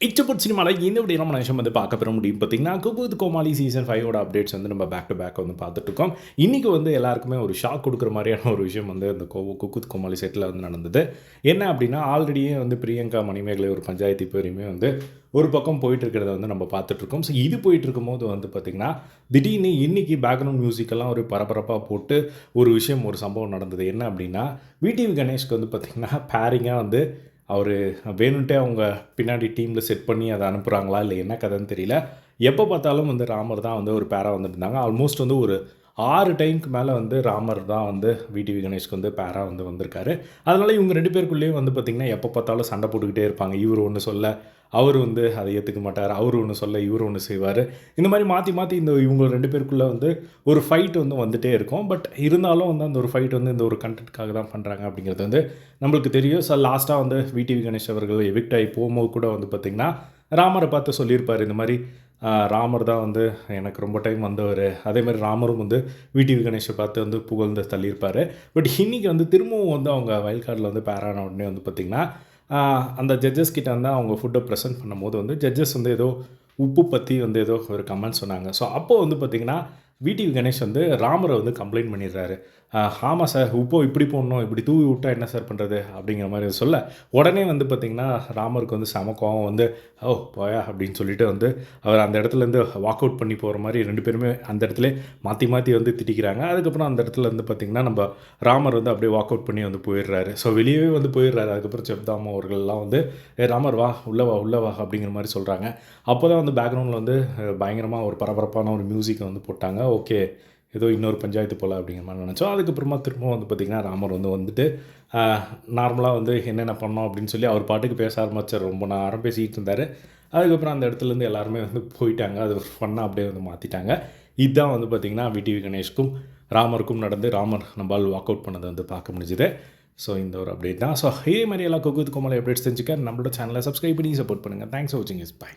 இச்சப்பட் சினிமாவில் இந்த விட நம்ம நிமிஷம் வந்து பார்க்க பெற முடியும். பார்த்தீங்கன்னா குகுத் கோமாளி சீசன் ஃபைவோட அப்டேட்ஸ் வந்து நம்ம பேக் டு பேக் வந்து பார்த்துட்ருக்கோம் இன்றைக்கி வந்து எல்லாருக்குமே ஒரு ஷாக் கொடுக்குற மாதிரியான ஒரு விஷயம் வந்து அந்த கோ குக்குத் கோமாளி செட்டில் வந்து நடந்தது. என்ன அப்படின்னா ஆல்ரெடியே வந்து பிரியங்கா மணிமேகலை ஒரு பஞ்சாயத்து பேரையுமே வந்து ஒரு பக்கம் போயிட்டு இருக்கிறத வந்து நம்ம பார்த்துட்ருக்கோம் ஸோ இது போயிட்டு இருக்கும்போது வந்து பார்த்திங்கன்னா திடீர்னு இன்றைக்கி பேக்ரவுண்ட் மியூசிக்கெல்லாம் ஒரு பரபரப்பாக போட்டு ஒரு விஷயம் ஒரு சம்பவம் நடந்தது. என்ன அப்படின்னா விடிவி கணேஷ்க்கு வந்து பார்த்திங்கன்னா பேரிங்காக வந்து அவர் வேணுன்ட்டே அவங்க பின்னாடி டீமில் செட் பண்ணி அதை அனுப்புகிறாங்களா இல்லை என்ன கதைன்னு தெரியல. எப்போ பார்த்தாலும் வந்து ராமர் தான் வந்து ஒரு பேரா வந்துட்டு இருந்தாங்க. ஆல்மோஸ்ட் வந்து ஒரு ஆறு டைமுக்கு மேலே வந்து ராமர் தான் வந்து விடிவி கணேஷ்க்கு வந்து பேராக வந்து வந்திருக்காரு. அதனால் இவங்க ரெண்டு பேருக்குள்ளேயும் வந்து பார்த்திங்கன்னா எப்போ பார்த்தாலும் சண்டை போட்டுக்கிட்டே இருப்பாங்க. இவர் ஒன்று சொல்ல அவர் வந்து அதை ஏற்றுக்க மாட்டார். அவர் ஒன்று சொல்ல இவர் ஒன்று செய்வார். இந்த மாதிரி மாற்றி மாற்றி இந்த இவங்க ரெண்டு பேருக்குள்ளே வந்து ஒரு ஃபைட் வந்து வந்துகிட்டே இருக்கும். பட் இருந்தாலும் வந்து அந்த ஒரு ஃபைட் வந்து இந்த ஒரு கண்டென்ட்காக தான் பண்ணுறாங்க அப்படிங்கிறது வந்து நம்மளுக்கு தெரியும். ஸோ லாஸ்ட்டாக வந்து விடிவி கணேஷ் அவர்கள் எவிக்ட் ஆகி போகும்போது கூட வந்து பார்த்திங்கன்னா ராமரை பார்த்து சொல்லியிருப்பார். இந்த மாதிரி ராமர் தான் வந்து எனக்கு ரொம்ப டைம் வந்தவர். அதே மாதிரி ராமரும் வந்து விடிவி கணேஷை பார்த்து வந்து புகழ்ந்து தள்ளியிருப்பார். பட் இன்றைக்கி வந்து திரும்பவும் வந்து அவங்க வயல்காட்டில் வந்து பேரான உடனே வந்து பார்த்திங்கன்னா அந்த ஜட்ஜஸ் கிட்ட வந்து அவங்க ஃபுட்டை ப்ரெசென்ட் பண்ணும்போது வந்து ஜட்ஜஸ் வந்து ஏதோ உப்பு பற்றி வந்து ஏதோ ஒரு கமெண்ட் சொன்னாங்க. ஸோ அப்போது வந்து பார்த்திங்கன்னா விடிவி கணேஷ் வந்து ராமரை வந்து கம்ப்ளைண்ட் பண்ணிடுறாரு. ஆமாம் சார் உப்போ இப்படி போடணும் இப்படி தூவி விட்டா என்ன சார் பண்ணுறது அப்படிங்கிற மாதிரி சொல்ல உடனே வந்து பார்த்திங்கன்னா ராமருக்கு வந்து செம கோவம் வந்து ஓ போயா அப்படின்னு சொல்லிட்டு வந்து அவர் அந்த இடத்துலேருந்து வாக் அவுட் பண்ணி போகிற மாதிரி ரெண்டு பேருமே அந்த இடத்துல மாற்றி மாற்றி வந்து திட்டிக்கிறாங்க. அதுக்கப்புறம் அந்த இடத்துல வந்து பார்த்திங்கன்னா நம்ம ராமர் வந்து அப்படியே வாக் அவுட் பண்ணி வந்து போயிடுறாரு. ஸோ வெளியவே வந்து போயிடுறாரு. அதுக்கப்புறம் செப்தாம அவர்கள்லாம் வந்து ஏ ராமர் வா உள்ளே வா உள்ளே வா அப்படிங்கிற மாதிரி சொல்கிறாங்க அப்போ தான் வந்து பேக்ரவுண்டில் வந்து பயங்கரமாக ஒரு பரபரப்பான ஒரு மியூசிக்கை வந்து போட்டாங்க. ஓகே ஏதோ இன்னொரு பஞ்சாயத்து போல் அப்படிங்கிற மாதிரி நினச்சோம். அதுக்கப்புறமா திரும்ப வந்து பார்த்திங்கன்னா ராமர் வந்து வந்துட்டு நார்மலாக வந்து என்னென்ன பண்ணோம்? அப்படின்னு சொல்லி அவர் பாட்டுக்கு பேச ஆரம்பிச்சார். ரொம்ப நேரம் பேசிக்கிட்டு இருந்தார். அதுக்கப்புறம் அந்த இடத்துலேருந்து எல்லாருமே வந்து போயிட்டாங்க. அது ஃபன்னாக அப்படியே வந்து மாற்றிட்டாங்க இதுதான் வந்து பார்த்திங்கன்னா விடிவி கணேஷ்க்கும் ராமருக்கும் நடந்து ராமர் நம்மால் வாக் அவுட் பண்ணதை வந்து பார்க்க முடிஞ்சுது. ஸோ இந்த ஒரு அப்டேட் தான். ஸோ இதே மாதிரி எல்லா குக்கு கோமலை அப்டேட்ஸ் தெரிஞ்சுக்க நம்மளோட சேனலை சப்ஸ்கிரைப் பண்ணி சப்போர்ட் பண்ணுங்கள் தேங்க்ஸ் ஃபார் வாட்சிங் இஸ் பை